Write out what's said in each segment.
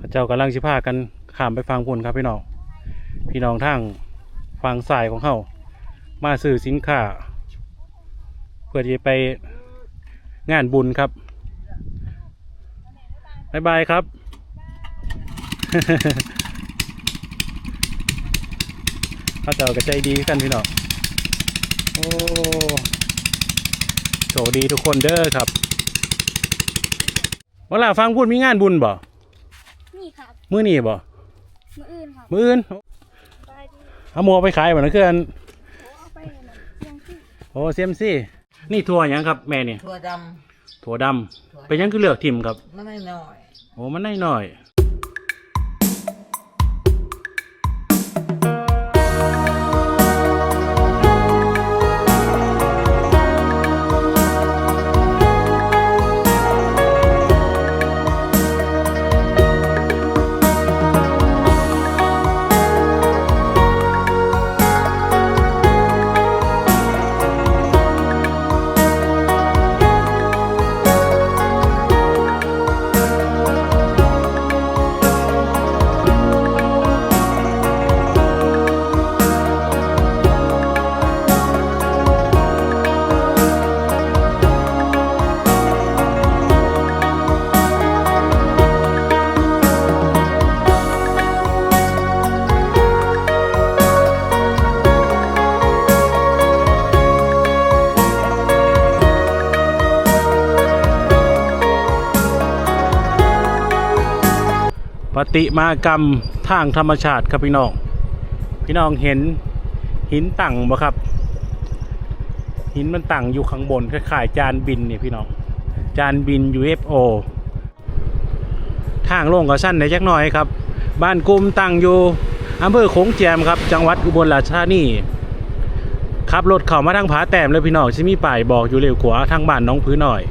พระเจ้ากำลังสิพากันข้ามไปฟังพุ่นครับพี่น้อง พี่น้องทางฟังสายของเขามาซื้อสินค้า เพื่อจะไปงานบุญครับบายบายครับ พระเจ้าก็ใจดีกันพี่น้อง โอ้โชคดีทุกคนเด้อครับเวลาฟังพูดมีงานบุญบ่ มื้อนี้บ่มืออื่นครับมื้ออื่นไปดีเอาหมัวไปขายบ่นะคืออันโอ้เอาไปเลยนะเสียงที่โอ้เซียมซี่นี่ถั่วหยังครับแม่นี่ถั่วดถั่วดำเป็นหยังคือเลือกทิมครับำมันไม่น้อยโอ้มันน้อยห ปฏิมากรรมทางธรรมชาติครับพี่น้อง พี่น้องเห็นหินตั้งบ่ครับ หินมันตั้งอยู่ข้างบนคล้ายๆจานบินนี่พี่น้อง จานบิน UFO ทางลงก็สั้นในจักหน่อยครับ บ้านกุมตั้งอยู่อำเภอโขงแจมครับ จังหวัดอุบลราชธานีขับรถเข้ามาทางผาแต้มเลยพี่น้องจะมีป้ายบอกอยู่เร็วขวาทางบ้านน้องพื้นหน่อย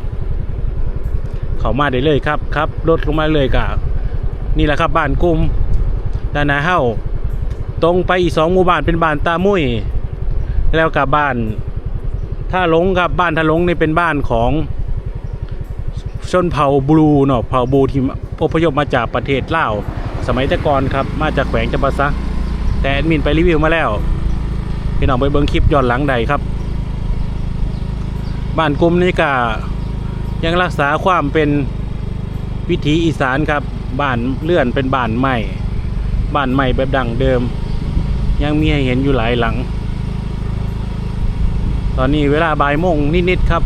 เข้ามาได้เลยครับครับรถลงมาเลยกะ นี่แหละครับบ้านกลุ่มด้านหน้าเฮ้าตรงไปอีกสองหมู่บ้านเป็นบ้านตามุ้ยแล้วกับบ้านท่าหลงครับบ้านท่าหลงนี่เป็นบ้านของชนเผ่าบลูเนาะเผ่าบลูที่อพยพมาจากประเทศลาวสมัยต่ก่อนครับมาจากแขวงจำปาสักแต่แอดมินไปรีวิวมาแล้วพี่น้องไปเบิ่งคลิปย้อนหลังใดครับ บ้านกลุ่มนี่ก็ยังรักษาความเป็นวิถีอีสานครับ บ้านเลื่อนเป็นบ้านใหม่ บ้านใหม่แบบดั้งเดิม ยังมีให้เห็นอยู่หลายหลัง ตอนนี้เวลาบ่ายโมงนิดๆครับ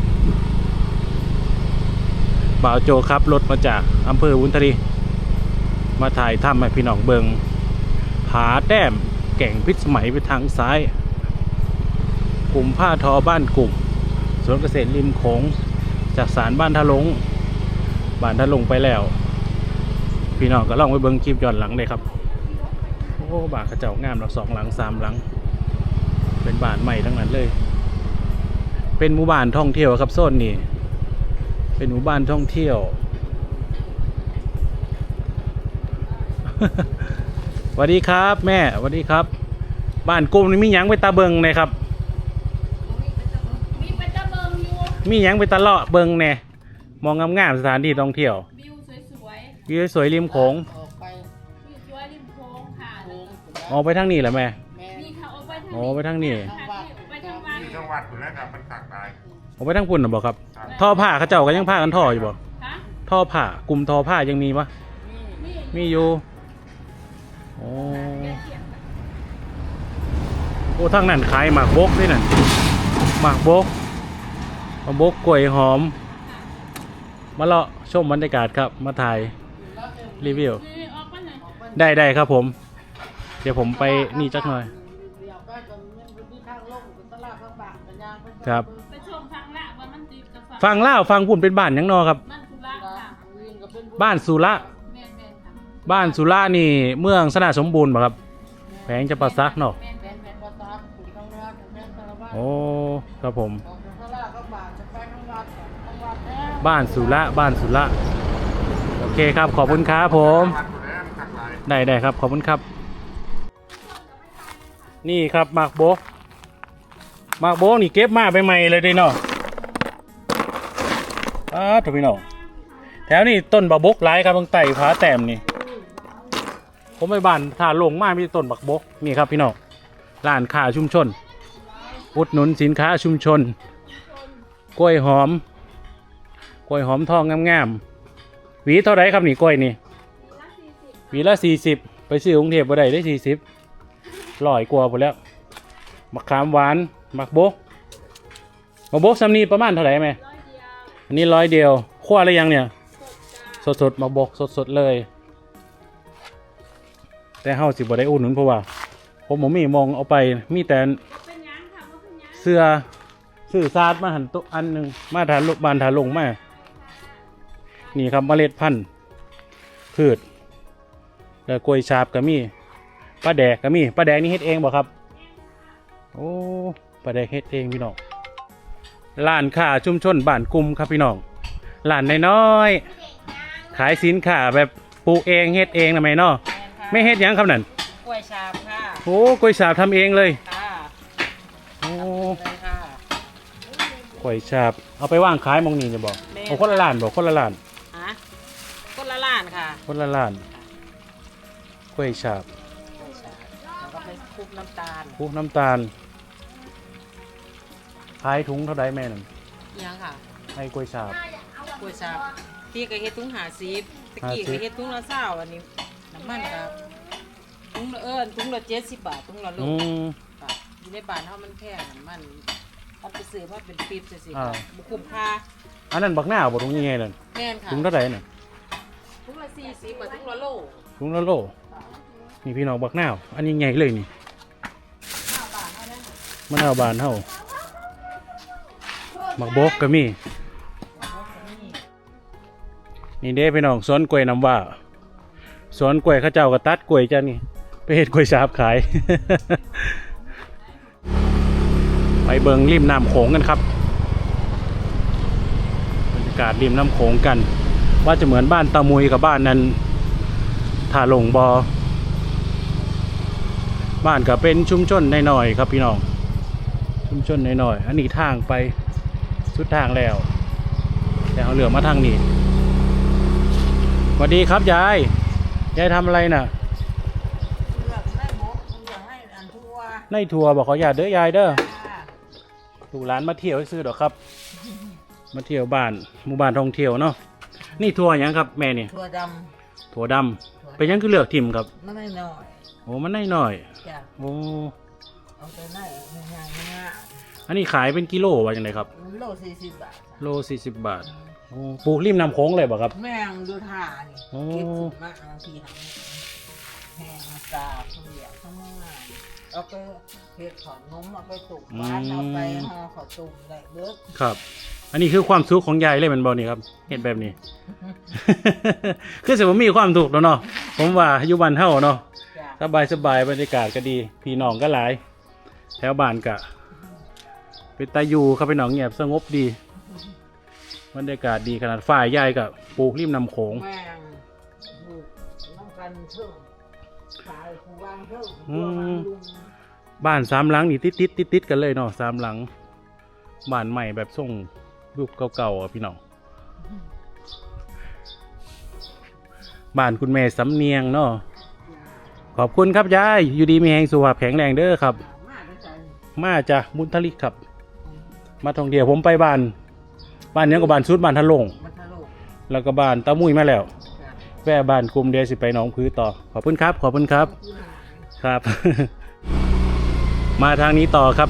บ่าวโจครับรถมาจากอำเภอวุนทรีมาถ่ายทำให้พี่น้องเบิงผาแต้มแก่งพิษสมัยไปทางซ้าย กลุ่มผ้าทอบ้านกลุ่มสวนเกษตรริมโขงจากสารบ้านทะลงบ้านทะลงไปแล้ว พี่น้องก็ลองไปเบิ้งคลิปย้อนหลังเลยครับ โอ้บ้านเขาเจ้างามเราสองหลังสามหลัง เป็นบ้านใหม่ทั้งนั้นเลย เป็นหมู่บ้านท่องเที่ยวครับโซนนี้ เป็นหมู่บ้านท่องเที่ยวสวัสดีครับ แม่สวัสดีครับ บ้านกลุ่มนี่มีหยังไปตาเบิงเลยครับ มีเป็นตะเบิงอยู่มีหยังไปตะเลาะเบิงแหน่มองงามๆสถานที่ท่องเที่ยววิวส วยวิวสวยริมโขงออกไปๆวิวสวยริมโค้งค่ะโค้งสุดออกไปทางนี้แหละแม่ แม่นี่ค่ะเอาไปทางอ๋อไปทางนี้ ค่ะที่เอาไปทางวัดที่จังหวัดอยู่แล้วครับมันตักได้ออกไปทางพุ่นน่ะบอกครับท่อผ้าเขาเจ้าก็ยังผ้ากันท่ออยู่บ่ฮะท่อผ้ากลุ่มท่อผ้ายังมีปะนี่มีอยู่โอ้โอ้ทางนั้นขายหมากบกด้วยนั่นหมากบกหมากบกกล้วยหอม มาเลาะชมบรรยากาศครับมาถ่าย รีวิว ได้ได้ครับผม เดี๋ยวผมไปนี่จักหน่อย ครับ ไปชมฟังละว่ามันติดกับฟังเล่าวฟังพุ่นเป็นบ้านหยังนอครับ มันสุระค่ะบ้านสุระ แม่นแม่นค่ะบ้านสุระนี่เมืองสนาสมบูรณ์ป่ะครับแผงจะปาซักเนาะ แม่นแม่นแม่นนภาษาขุนข้างราชแม่นตะละบ้านโอ้ ครับผมออกจากตลาดข้างบางจะไปข้างวัดข้าบ้านสุระ บ้านสุระ เคครับ ขอบคุณครับผม ได้ได้ครับ ขอบคุณครับ นี่ครับมากโบกมากโบกนี่เก็บมาใหม่ๆเลยด้เนาะอ้าถูกพี่น้องแถวนี้ต้นบะบกหลายครับตรงไต่ผาแต้มนี่ ผมไปบ้านท่าลงมามีต้นบักบกนี่ครับพี่น้องร้านค้าชุมชน อุดหนุนสินค้าชุมชน กล้วยหอม กล้วยหอมทองงามๆ หวีเท่าไรครับนี่กล้วยนี่หวีละสี่สิบไปซื้อกรุงเทพบ่ได้ได้สี่สิบร้อยกว่าหมดแล้วมะขามหวานมักบกมักบกซัมนีประมาณเท่าไหร่ไหมอันนี้ร้อยเดียวคั่วอะไรยังเนี่ย สดสดๆมาบกสดสดๆเลย แต่เฮาสิบ่ได้อุ่นหนุนเพราะว่า ผมบ่มีมองเอาไปมีแต่เป็นหยังค่ะว่าเป็นหยังเสื้อซื้อซาดมาหันตุอันหนึ่งมาทานลูกบานทานลงมา นี่ครับเมล็ดพันธุ์พืชแล้วกล้วยฉาบก็มีปลาแดกก็มีปลาแดกนี่เฮ็ดเองบ่ครับ โอ้ปลาแดกเฮ็ดเองพี่น้องร้านค้าชุมชนบ้านกลุ่มครับพี่น้องร้านน้อยๆขายสินค้าแบบปลูกเองเฮ็ดเองนะแม่เนาะไม่เฮ็ดหยังครับนั่นกล้วยชาบค่ะโอ้กล้วยฉาบทำเองเลยค่ะโอ้เลยค่ะ กล้วยฉาบเอาไปว่างขายหมองนี่จะบอกแม่ เอาคนละล้านบอกคนละล้านฮะคนละล้าน ค่ะคนละล้านกล้วยฉาบกล้วยชาบแล้วก็ไปคลุกน้ำตาลผู้น้ำตาลขายถุงเท่าไดแม่นั่นเอียงค่ะ ให้กล้วยฉาบ กล้วยชาบที่ก็เฮ็ดถุงหาซีบตะกี้ห้าสิก็บเฮ็ดถุงละเศร้าอันนี้น้ำมันครับถุงละเอิญถุงละเจ็ดสิบบาทถุงละโลอืม ค่ะอยู่ในบ้านเฮามันแพงน้ำมันเอาไปซื้อมาเป็นปี๊บจังซี่อ่า ค่ะบ่คุ้มค่าอันนั้นบักหน้าบ่ถุงยังไงนั่นแม่นค่ะถุงเท่าไดน่ะถุงละ สี่สิบบาทถุงละโลถุงละโลนี่พี่น้องบักหน้าวอันนี้ใหญ่เลยนี่มะนาวบานเฮามักบกก็มี นี่เด้พี่น้องสวนกล้วยน้ำว่าสวนกล้วยข้าเจ้าก็ตัดกล้วยจ้านี่ไปเฮ็ดกล้วยฉาบขาย ไปเบิงริมน้ำโขงกันครับบรรยากาศริมน้ำโขงกัน ว่าจะเหมือนบ้านตามุยกับบ้านนั้นท่าหลงบอบ้านก็เป็นชุมชนน้อยๆครับพี่น้อง ชุมชนน้อยๆอันนี้ทางไปสุดทางแล้ว แต่เอาเหลือมาทางนี้สวัสดีครับยายยายทำอะไรน่ะเลือกได้บกเลือกให้อันทั่วในทัวร์บอกขออย่าตเด้อยายเด้อค่ะลูกหลานมาเที่ยวซื้อดอกครับ มาเที่ยวบ้านหมู่บ้านท่องเที่ยวเนาะ นี่ทัวร์หยังครับแม่นี่ถั่วดถั่วดำเป็นหยังคือเลือกทิมครับำมันไม่น้อยโอ้มันน้อยหน่อยจ้ะๆโอ้เอาไปไหนง่ายๆง่ายอันนี้ขายเป็นกิโลว่าจังไดครับ ๆโลสี่สิบบาทโลสี่สิบบาทโอ้ปลูกริมน้ำโขงเลยบ่ครับ แม่งดูท่านี่โอ้ เก็บสุดมากบางทีทำแห้งสาบทุเรียนทั้งมาก เอาไปเห็ดขอนนมเอาไปตุ่มบ้านเอาไปห่อขอตุ่มได้เบิดครับ อันนี้คือความสุขของยายเลยแมันบอนี่ครับเห็นแบบนี้ คือสิผมมีความสุขแล้วเนาะผมว่าอยู่บ้านเฮาเนาะจ้ะสบายสบายบรรยากาศก็ดี พี่น้องก็หลาย แถวบ้านกะเป็นตาอยู่ครับพี่น้องเงียบสงบดีบรรยากาศดีขนาดฝ่ายใหญ่กับปลูกริมน้ำโขง แม่งลูกน้องกันเชื่อตายผู้วางเชื่ออืตัวมมันลุง บ้านสามหลังนี่ติดติดติดติดๆกันเลยเนาะสามหลัง บ้านใหม่แบบทรงยุคเก่าๆอะพี่น้องบ้านคุณแม่สำเนียงเนาะขอบคุณครับยายอยู่ดีมีแหงสุขภาพแข็งแรงเด้อครับ มาด้วยใจมาจากมุนทลิกครับ มาท่องเที่ยวผมไปบ้าน บ้านเนี้ยก็บ้านสุดบ้านทะลงแล้วก็บ้านตะมุยมาแล้ว แวะบ้านกลุ่มเดียวสิไปหนองพื้ต่อ ขอบคุณครับ ขอบคุณครับ ครับ มาทางนี้ต่อครับ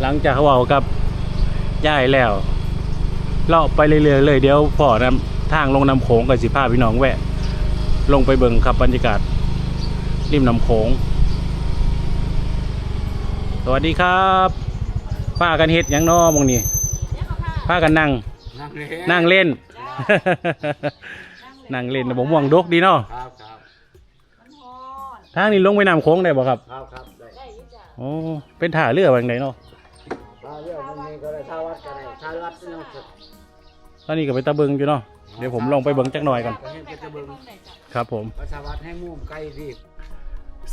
หลังจากเขาเอาครับย่ายแล้วเลาะไปเรื่อยๆเลยเดี๋ยวพอนำทางลงน้ำโขงกับสิพาพี่น้องแวะ ลงไปเบิ่งครับบรรยากาศริมน้ำโขงสวัสดีครับป้ากันเฮ็ดหยังน้อมองนี่ป้ากันนั่งนั่งเลยนั่งเล่น นั่งเล่นผมม่วงดกดีเนาะครับครับทางนี้ลงไปน้ำโขงได้บ่ครับครับครับได้ โอ้เป็นท่าเรือว่าจังไดเนาะถ้าเรื่องมันมีก็ได้ชาวัดก็ได้ชาวัดนี่เนาะตอนนี้ก็ไปตะเบิงอยู่เนาะเดี๋ยวผมลงไปเบิงจักหน่อยก่อนก็เห็นก็จะเบิ่งครับผมว่าชาวัดให้มุมใกล้ที่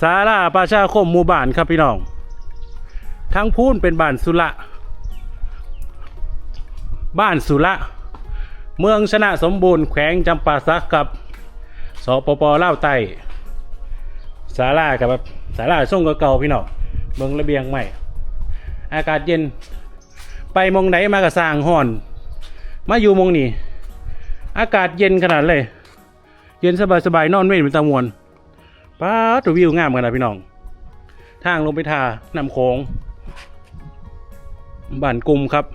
ศาลาประชาคมหมู่บ้านครับพี่น้องทั้งพูนเป็นบ้านสุระบ้านสุระเมืองชนะสมบูรณ์แขวงจำปาสักกับสปปลาวใต้ศาลากับแบบศาลาส่งเก่าๆพี่น้อง เบิ่งระเบียงใหม่ อากาศเย็น ไปมองไหนมากับสร้างห่อน มาอยู่มองนี่ อากาศเย็นขนาดเลย เย็นสบายๆนอนเว้นเป็นตะมวนป้าดตัววิวงามขนาดพี่น้อง ทางลงไปทานำโขงบ้านกลุ่มครับ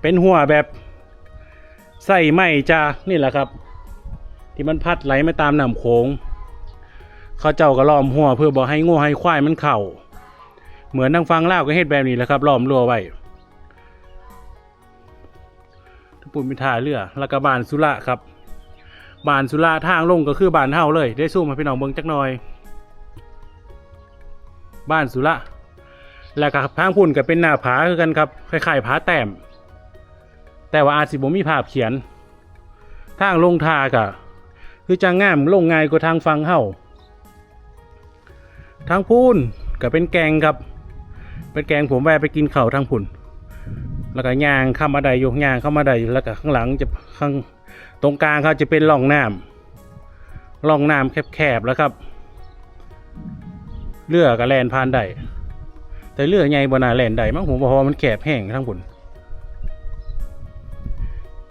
เป็นหัวแบบใส่ไม้จ้านี่แหละครับ ที่มันพัดไหลมาตามน้ำโขงเขาเจ้าก็ล้อมหัวเพื่อบอกให้งูให้ควายมันเข่า เหมือนทางฟังเล่าก็เฮ็ดแบบนี้แหละครับล้อมรั้วไว้ทปุ่นเป็นท่าเรือแล้วก็บานสุระครับบานสุระทางลงก็คือบานเฮาเลย ได้สู้มาพี่น้องเบิ่งจักหน่อย บ้านสุระแล้วก็ทางพุ่นก็เป็นหน้าผาคือกันครับคล้ายๆผาแต้ม แต่ว่าอาจสิบ่มีภาพเขียน ทางลงทากะคือจังงามลงง่ายกว่าทางฟังเฮาทางพูนก็เป็นแกงครับ เป็นแกงผมแวะไปกินเข้าทางพุ่นแล้วก็ย่างข้ามาไดอยู่ย่างข้ามาได้แล้วก็ข้างหลังจะข้างตรงกลางเขาจะเป็นร่องน้ำร่องน้ำแคบๆแล้วครับเรือก็แลนผ่านได้แต่เรือใหญ่บนนาแลนได้มั้งผมบอกว่ามันแคบแห้งทั้งพุ่น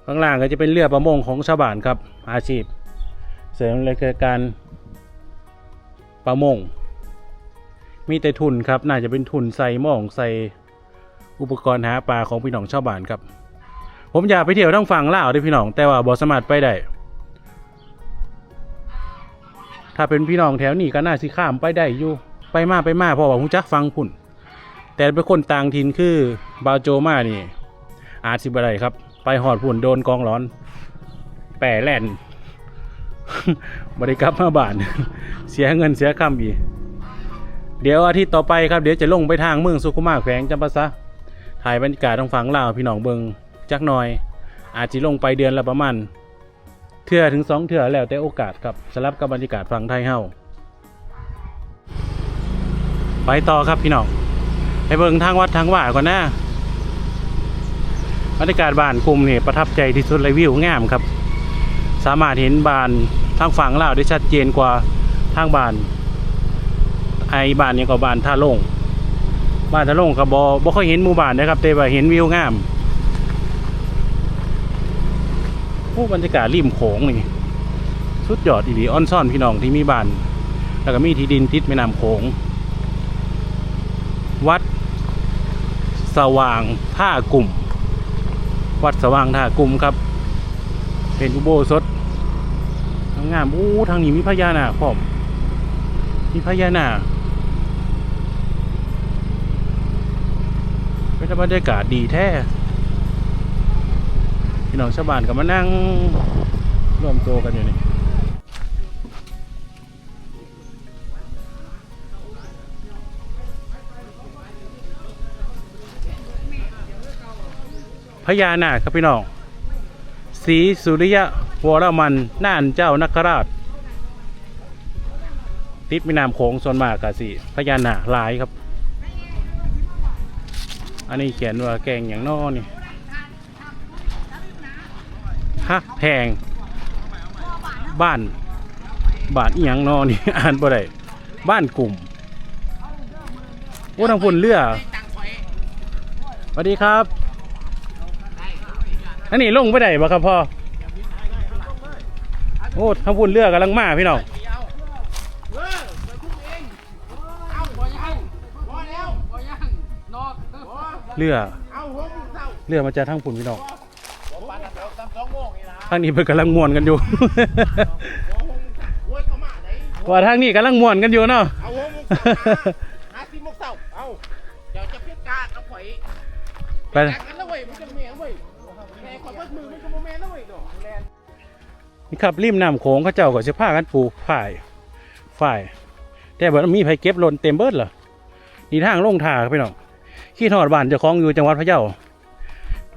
ข้างล่างก็จะเป็นเรือประมงของชาวบ้านครับ อาชีพ เสริมเลยคือการประมง มีแต่ทุนครับ น่าจะเป็นทุนใส่หม้องใส่อุปกรณ์หาปลาของพี่น้องชาวบ้านครับ ผมอยากไปเที่ยวทั้งฝั่งลาวด้วยพี่น้อง แต่ว่าบอสามารถไปได้ถ้าเป็นพี่น้องแถวนี้ก็น่าสิข้ามไปได้อยู่ไปมาไปมาเพราะว่าหูจักฟังพุ่น แต่เป็นคนต่างถิ่นคือบาโจมานี่ อาจสิบอะไรครับ ไปหอดพุ่นโดนกองร้อน แปรแล่นบริกลับมาบ้าน เสียเงินเสียคำอีก เดี๋ยวอาทิตย์ต่อไปครับเดี๋ยวจะลงไปทางเมืองสุขุมาแขวงจำปาซะถ่ายบรรยากาศทางฝั่งลาวพี่น้องเบิงจักหน่อย อาจจะลงไปเดือนละประมาณเทื่อถึงสองเทื่อแล้วแต่โอกาสครับสลับกับบรรยากาศฝั่งไทยเฮาไปต่อครับพี่น้องไปเบิงทางวัดทางว่าก่อนนะบรรยากาศบ้านกลุ่มนี่ประทับใจที่สุดเลยวิวงามครับ สามารถเห็นบ้านทางฝั่งลาวได้ชัดเจนกว่าทางบ้าน ไอ้บ้านนี้ก็บ้านท่าลงบ้านท่าลงก็บ่บ่ค่อยเห็นหมู่บ้านนะครับแต่ว่าเห็นวิวงามผู้บรรยากาศริมโขงนี่สุดยอดอีหลีออนซ่อนพี่น้องที่มีบ้าน แล้วก็มีที่ดินติดแม่น้ำโขง วัด สว่างท่ากลุ่ม วัดสว่างท่ากลุ่มครับ เป็นอุโบสถงามอู้ทางนี้มีพญานาคพร้อมมีพญานาค เป็นบรรยากาศดีแท้พี่น้องชาวบ้านก็มานั่งรวมตัวกันอยู่นี่พญานาคครับพี่น้องศรีสุริยะวรมันน่านเจ้านคราช ติดม่น้ำโขงส่วนมากกะสิพญานาคหลายครับ อันนี้เขียนว่าแกงอย่างนอนี่ฮักแพง บ้านบ้านอีหยังนอนี่ อ่านบ่ได้บ้านกลุ่มโอ้ทางพุ่นเรือสวัสดีครับ อันนี้ลงไปได้บ่ครับพ่อโอ้ทางพุ่นเรือกำลังมาพี่น้อง เรือเรือมาจากทางพุ่นพี่น้องทางนี้เพิ่นกำลังม่วนกันอยู่ ว่าทางนี้กำลังม่วนกันอยู่เนาะเอาหัวมุกหาซีมุกเศร้าเอาเดี๋ยวจะพิการเอาข่อยไปแข่งกันแล้วเว้ยมันจะเมียเว้ยแข่งข่อยเบิดมือมันจะโมเมนต์แล้วเว้ยดอกแลนนี่ครับริมน้ำโขงเขาเจ้าก็จะพากันปลูกฝ่ายฝ่าย แต่บ่มีไผเก็บหล่นเต็มเบิดเหรอนี่ทางลงทาครับพี่น้อง ขี้ทอดบ้านเจ้าของอยู่จังหวัดพะเยา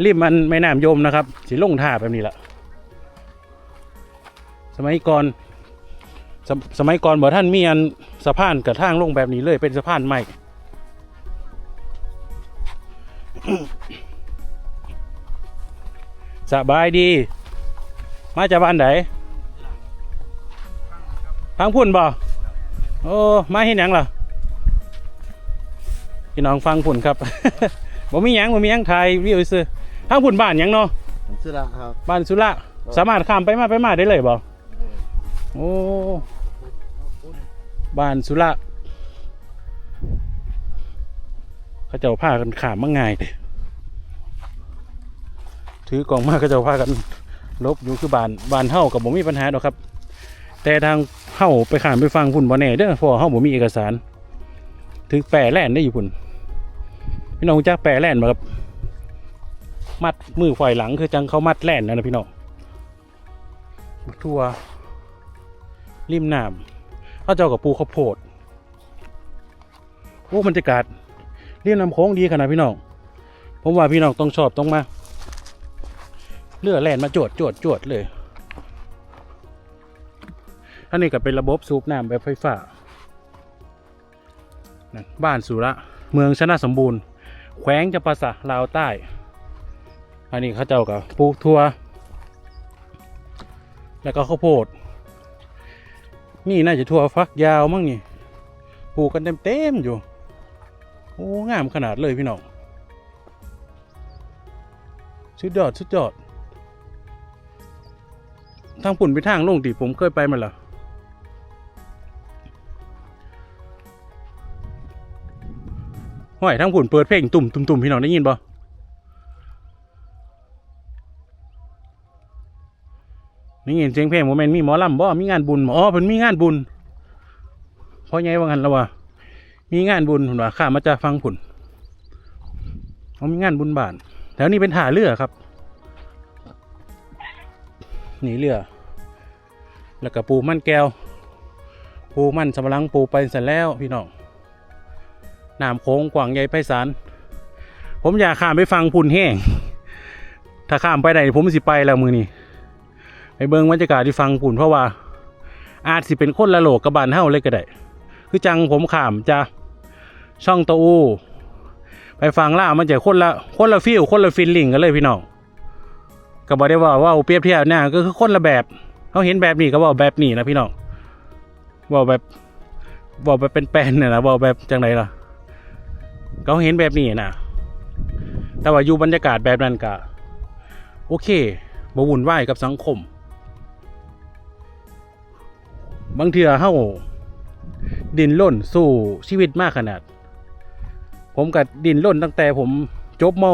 ริมมันแม่น้ำยมนะครับ สิลงท่าแบบนี้แหละสมัยก่อนสมสมัยก่อนบ่ท่านมีอันสะพานกับทางลงแบบนี้เลยเป็นสะพานใหม่สบายดี มาจากบ้านไหนพังพุ่นบ่โอ้มาเห็นหยังล่ะ พี่น้องฟังผุ่นครับ บ่มีหยังบ่มีหยังไทยวิวซื้อทางผุ่นบ้านหยังเนาะผมชื่อละครับ บ้านสุระสามารถข้ามไปมาไปมาได้เลยบ่โอ้บ้านสุระเขาเจ้าพากันขามมาง่ายเลยถือกล่องมากเขาเจ้าพากันลบอยู่คือบ้านบ้านเฮากับบ่มีปัญหาดอกครับ แต่ทางเฮาไปขามไปฟังพุ่นบ่แน่เด้อเพราะว่าเฮาบ่มีเอกสารถึงแปรแล่นได้อยู่พุ่น พี่น้องรู้จักแปรแล่นบ่ครับ มัดมือไขว่หลังคือจังเขามัดแล่นนะนะพี่น้องทั่วริมน้ำเขาเจ้ากับปูข้าวโพดโอ้บรรยากาศริมน้ำโค้งดีขนาดพี่น้อง ผมว่าพี่น้องต้องชอบต้องมา เลือแล่นมาจวดจวดจวดเลยอันนี้ก็เป็นระบบสูบน้ำแบบไฟฟ้า บ้านสุระ เมืองชนะสมบูรณ์ แขวงจำปาสะลาวใต้ อันนี้เขาเจ้ากับปลูกทั่ว แล้วก็ข้าวโพด นี่น่าจะทั่วฟักยาวมั้งนี่ปลูกกันเต็มๆอยู่ โอ้งามขนาดเลยพี่น้องสุดยอดสุดยอดทางปุ่นไปทางลงดิผมเคยไปมาแล้ว ห้อยทางปุ่นเปิดเพลงตุ่มตุ่มตุ่มพี่น้องได้ยินบ่นี่เห็นเสียงเพลงโมเมนต์มีหมอลำบ่ มีงานบุญอ๋อเพิ่นมีงานบุญเพราะไงว่างั้นแล้ววะมีงานบุญผุนว่าข้ามาจะฟังผุนเขามีงานบุญบานแถวนี้เป็นท่าเรือครับ นี่เรือ แล้วก็ปูมันแก้ว ปูมันสำปลังปูไปเสร็จแล้วพี่น้อง น้ำโค้งกว้างใหญ่ไพศาลผมอยากข้ามไปฟังพุ่นแห้ง ถ้าข้ามไปไหนผมสิไปแล้วมือนี้ไปเบิ่งบรรยากาศที่ฟังปุ่นเพราะว่า อาจสิเป็นคนละโลกกับบ้านเฮาเลยก็ได้ คือจังผมขามจะช่องตะอูไปฟังล่ามันจะคนละคนละฟิลคนละฟิลลิ่งกันเลยพี่น้องก็บอกได้ว่าว่าเปรียบเทียบเนี่ยก็คือคนละแบบเขาเห็นแบบนี้ก็บอกแบบนี้นะพี่น้องบอกแบบบอกแบบเป็นแปลนเนี่ยนะบอกแบบจังไรล่ะ เขาเห็นแบบนี้นะแต่ว่าอยู่บรรยากาศแบบนั้นก็โอเคบวุ่นวายกับสังคม บางเทื่อเฮาดินล่นสู้ชีวิตมากขนาด ผมกับดินล่นตั้งแต่ผมจบม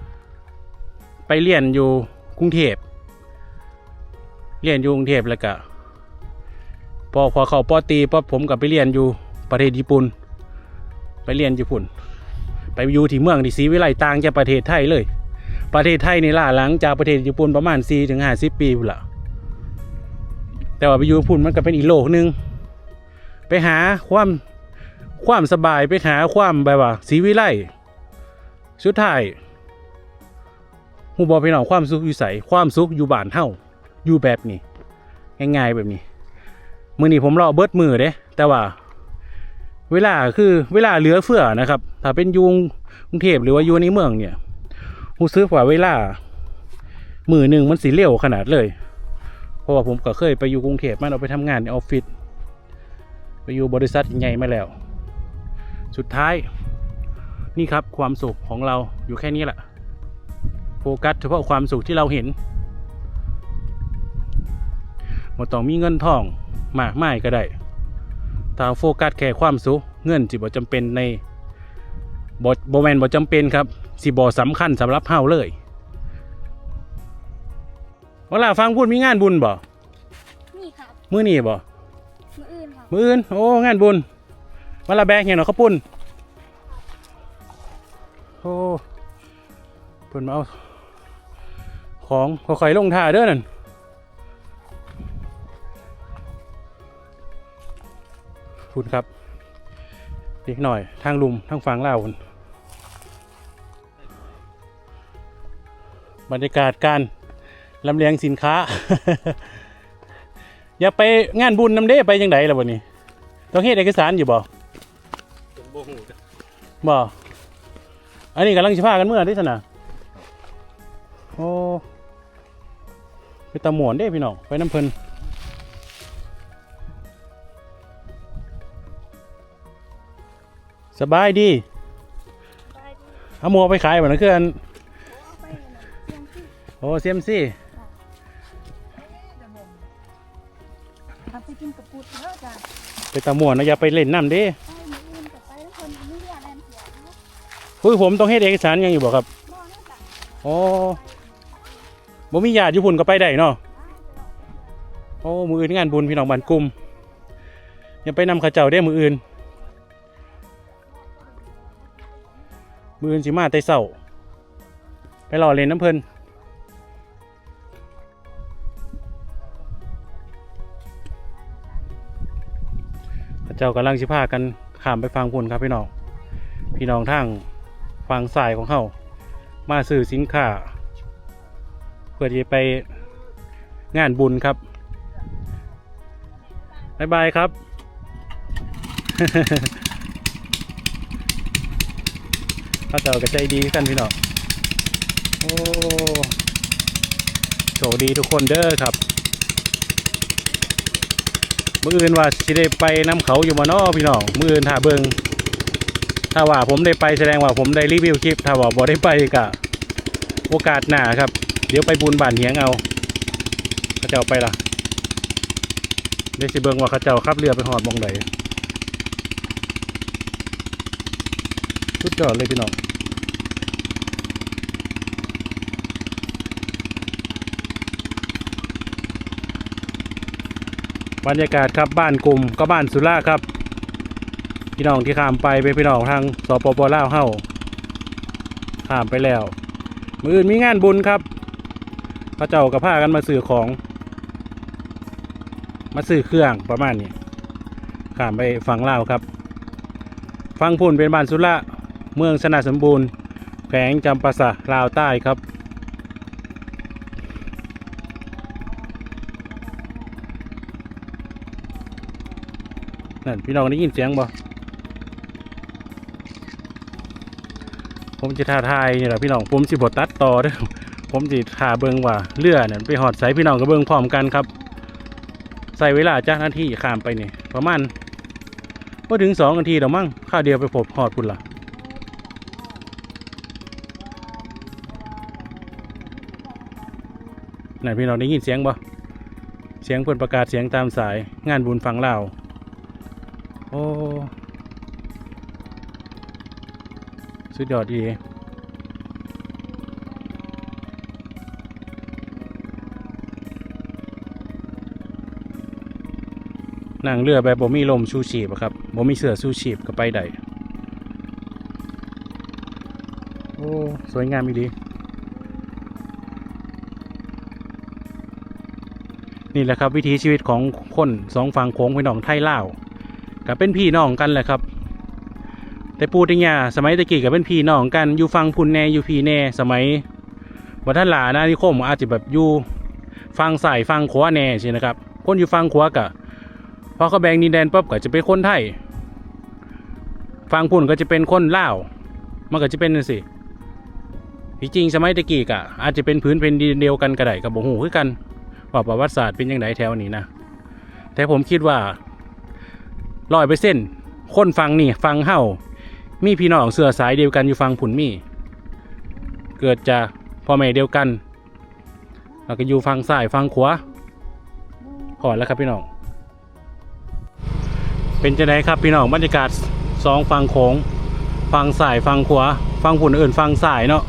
.6 ไปเรียนอยู่กรุงเทพเรียนอยู่กรุงเทพแล้วก็พอพอเข้าปอตีปั๊บผมกับไปเรียนอยู่ประเทศญี่ปุ่น ไปเรียนญี่ปุ่น ไปอยู่ที่เมืองที่ศรีวิไลต่างจากประเทศไทยเลย ประเทศไทยนี่ล่าหลังจากประเทศญี่ปุ่นประมาณ4ถึง50 ปีพุ่นละแต่ว่าไปอยู่ญี่ปุ่นมันก็เป็นอีกโลกนึง ไปหาความความสบายไปหาความแบบว่าสีวิไลสุดท้ายหูบอพี่น้องความสุขอยู่ใสความสุขอยู่บ้านเฮาอยู่แบบนี้ ง่ายๆแบบนี้ มือนี้ผมรอเบิดมือเด้แต่ว่า เวลาคือเวลาเหลือเฟือนะครับ ถ้าเป็นยุงกรุงเทพหรือว่าอยู่ในเมืองเนี่ยรู้สึกว่าเวลามือหนึ่งมันสีเร็วขนาดเลย เพราะว่าผมก็เคยไปอยู่กรุงเทพมาเราไปทำงานในออฟฟิศไปอยู่บริษัทใหญ่มาแล้ว สุดท้ายนี่ครับความสุขของเราอยู่แค่นี้แหละโฟกัสเฉพาะความสุขที่เราเห็นหมดต้องมีเงินทองมากไม่ก็ได้ ถ้าโฟกัสแค่ความสุขเงินจิบ่จำเป็นในบบ่แมนบ่จำเป็นครับสิบอสำคัญสำหรับเฮาเลยเวลาฟังพูดมีงานบุญบ่นี่ครับมื้อนี้บ่มืออื่นครับมื้ออื่นโอ้งานบุญวันละแบกเห็นเนาะข้าวปุ้นโอ้เพิ่นมาเอาของค่อยๆลงท่าเด้อนั่น พูดครับอีกหน่อยทางลุมทางฝั่งลาวพุ่นบรรยากาศการลำเลียงสินค้า อย่าไปงานบุญนำเด้ไปยังไงล่ะวันนี้ ต้องเฮ็ดเอกสารอยู่บ่บ่อันนี้กำลังสิพากันเมื่อที่สนะโอ้ไปตะหมวนเด้พี่น้องไปน้ำเพลิน สบายดีไปดีเอาหมัวไปขายบ่นั่นคืออันเอาไปเลยนะเพียงที่โอ้เซียมซี่เอาไปกินกับปูดแล้วจ้ะไปตะม่วนนะอย่าไปเล่นน้ำเด้ไปมืออื่นกับไปแล้วคนมีเรียแลนเสียนะคุยผมต้องเฮ็ดเอกสารหยังอยู่บ่ครับมองหน้าต่างอ๋อบ่มีญาติอยู่พุ่นก็ไปได้เนาะโอ้มืออื่นงานบุญพี่น้องบ้านกลุ่มอย่าไปนำเข้าเจ้าเด้มืออื่น มืออื่นสิมาแต่เช้าไปรอเล่นน้ำเพิ่นเจ้ากำลังสิพากันข้ามไปฟังพุ่นครับพี่น้อง พี่น้องทางฝั่งสายของเขามาซื้อสินค้า เพื่อจะไปงานบุญครับบายบายครับ พระเจ้าก็ใจดีกันพี่น้องโอ้โชคดีทุกคนเด้อครับมืออื่นว่าสิได้ไปน้ำเขาอยู่มานอพี่น้องมืออื่นถ้าเบิงถ้าว่าผมได้ไปแสดงว่าผมได้รีวิวคลิป ถ้าว่าบ่ได้ไปก็โอกาสหน้าครับ เดี๋ยวไปบุญบ้านเหียงเอาเขาเจ้าไปละเดี๋ยวสิเบิงว่าเขาเจ้าขับเรือไปหอดมองไหน สุดยอดเลยพี่น้องบรรยากาศครับบ้านกลุ่มก็บ้านสุราครับ พี่น้องที่ข้ามไปเป็นพี่น้องทางสปปลาวเฮาข้ามไปแล้ว มืออื่นมีงานบุญครับพระเจ้ากับพากันมาสื่อของ มาสื่อเครื่องประมาณนี้ข้ามไปฝั่งลาวครับ ฟังพุ่นเป็นบ้านสุระ เมืองสนาสมบูรณ์ แขวงจำปาสะลาวใต้ครับ นั่นพี่น้องได้ยินเสียงบ่ผมจะท่าทายนี่แหละพี่น้องผมสิบตัดต่อเด้อผมสิท่าเบิงว่าเรือเนี่ยไปหอดใส่พี่น้องก็เบิงพร้อมกันครับ ใส่เวลาจ้าหน้าที่ข้ามไปนี่ประมาณพอถึงสองนาทีเดี๋ยวมั้งข้าวเดียวไปพบหอดพุ่นละ ไหนพี่น้องได้ยินเสียงบ่เสียงเพิ่นประกาศเสียงตามสายงานบุญฟังลาวโอ้สุดยอดดีนั่งเรือแบบบ่มีลมชูชีพครับบ่มีเสื้อชูชีพก็ไปได้โอ้ สวยงามอีดี นี่แหละครับวิถีชีวิตของคนสองฝั่งโค้งพี่น้องไทยลาวก็เป็นพี่น้องกันแหละครับ แต่ปูติญาสมัยตะกี้ก็เป็นพี่น้องกันอยู่ฟังพุนแน่อยู่พี่แน่สมัยวัฒนลานานิคมอาจจะแบบอยู่ฟังสายฟังขวาแน่ใช่นะครับ คนอยู่ฟังขวากะพอเขาแบ่งดินแดนปั๊บก็จะเป็นคนไทยฟังพุ่นก็จะเป็นคนลาวมันก็จะเป็นนั่นสิที่จริงสมัยตะกี้กะอาจจะเป็นพื้นเป็นดินเดียวกันก็ได้กับบ่หูคือกัน ว่าประวัติศาสตร์เป็นยังไงแถวนี้นะ แต่ผมคิดว่าร้อยเปอร์เซ็นต์คนฟังนี่ฟังเฮ้ามีพี่น้องเสือสายเดียวกันอยู่ฟังผุนมี เกิดจากพ่อแม่เดียวกันแล้วก็อยู่ฟังซ้ายฟังขวาพอแล้วครับพี่น้อง เป็นจะไดครับพี่น้องบรรยากาศสองฟังโขงฟังซ้ายฟังขวาฟังผุนอื่นฟังสายเนาะ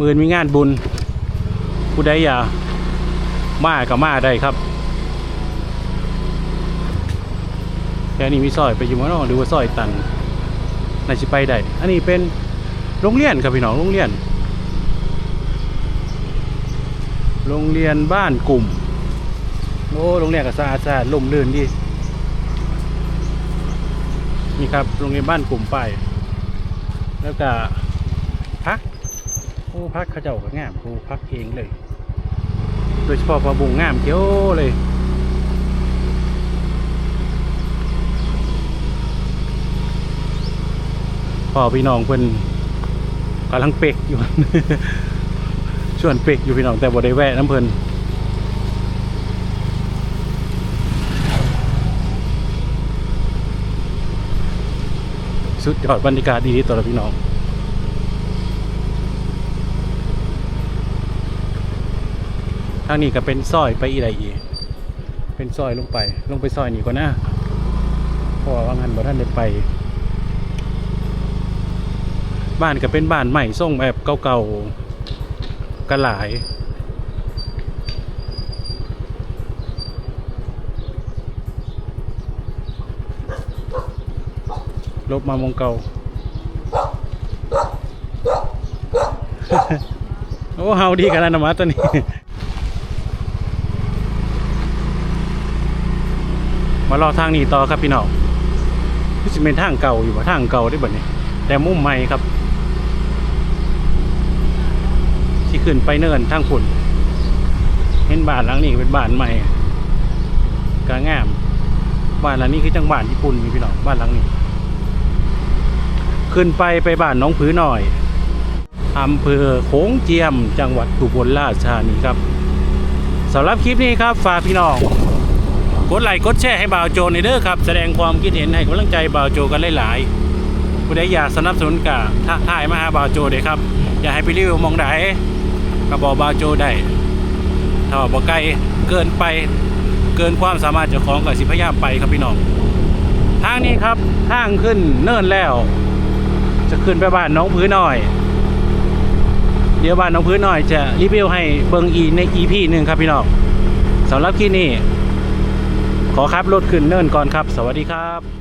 มือนมีงานบุญผู้ใดอย่า มากับมาได้ครับแค่นี้มีซอยไปอยู่มั้งเนาะหรือว่าซอยตันน่าจะไปได้ อันนี้เป็นโรงเรียนครับพี่น้องโรงเรียน โรงเรียนบ้านกลุ่มโอ้โรงเรียนก็สะอาดสะอาดล่มลื่นดีนี่ครับโรงเรียนบ้านกลุ่มไปแล้วก็พักโอ้พักเขาเจ้าก็งามโอ้พักเองเลย ดยเฉพาะพอบุงงามเกี้ยวเลยพ่อพี่น้องเพิ่นกำลังเป็กอยู่ ชวนเป็กอยู่พี่น้องแต่บ่ได้แวะน้ำเพิ่นสุดยอดบรรยากาศดีๆต่อละพี่น้องางนี้ก็เป็นซอยไปอีไรอีเป็นซอยลงไป ลงไปซอยนี้ก่อนนะเพราะว่างั้นบ่ท่านได้ไป บ้านก็เป็นบ้านใหม่ทรงแบบเก่าๆกระหลายลบมามองเก่าโอ้เฮาดีกันแล้วนะมาตัวนี้ มารอทางนี้ต่อครับพี่น้องนี่จะเป็นทางเก่าอยู่ว่าทางเก่าได้บ่เนี่ยแต่มุมใหม่ครับ ที่ขึ้นไปเนินทางฝุ่นเห็นบ้านหลังนี้เป็นบ้านใหม่กางามบ้านหลังนี้คือจังบ้านญี่ปุ่นนี่พี่น้องบ้านหลังนี้ ขึ้นไปไปบ้านน้องผือหน่อยอำเภอโขงเจียม จังหวัดอุบลราชธานีครับสำหรับคลิปนี้ครับฝากพี่น้อง กดไลค์กดแชร์ให้บ่าวโจในเด้อครับ แสดงความคิดเห็นให้กำลังใจบ่าวโจกันหลายๆผู้ใดอยากสนับสนุนกะทักทายมาหาบ่าวโจเด้ครับ อยากให้ไปรีวิวมองใดก็บอกบ่าวโจได้ถ้าว่าบ่ไกลเกินไปเกินความสามารถเจ้าของก็สิพยายามไปครับพี่น้องทางนี้ครับทางขึ้นเนินแล้ว จะขึ้นไปบ้านน้องพื้นหน่อย เดี๋ยวบ้านน้องพื้นหน่อยจะรีวิวให้เบิงอีใน EP หนึ่งครับพี่น้องสำหรับคลิปนี้ ขอครับรถขึ้นเนินก่อนครับ สวัสดีครับ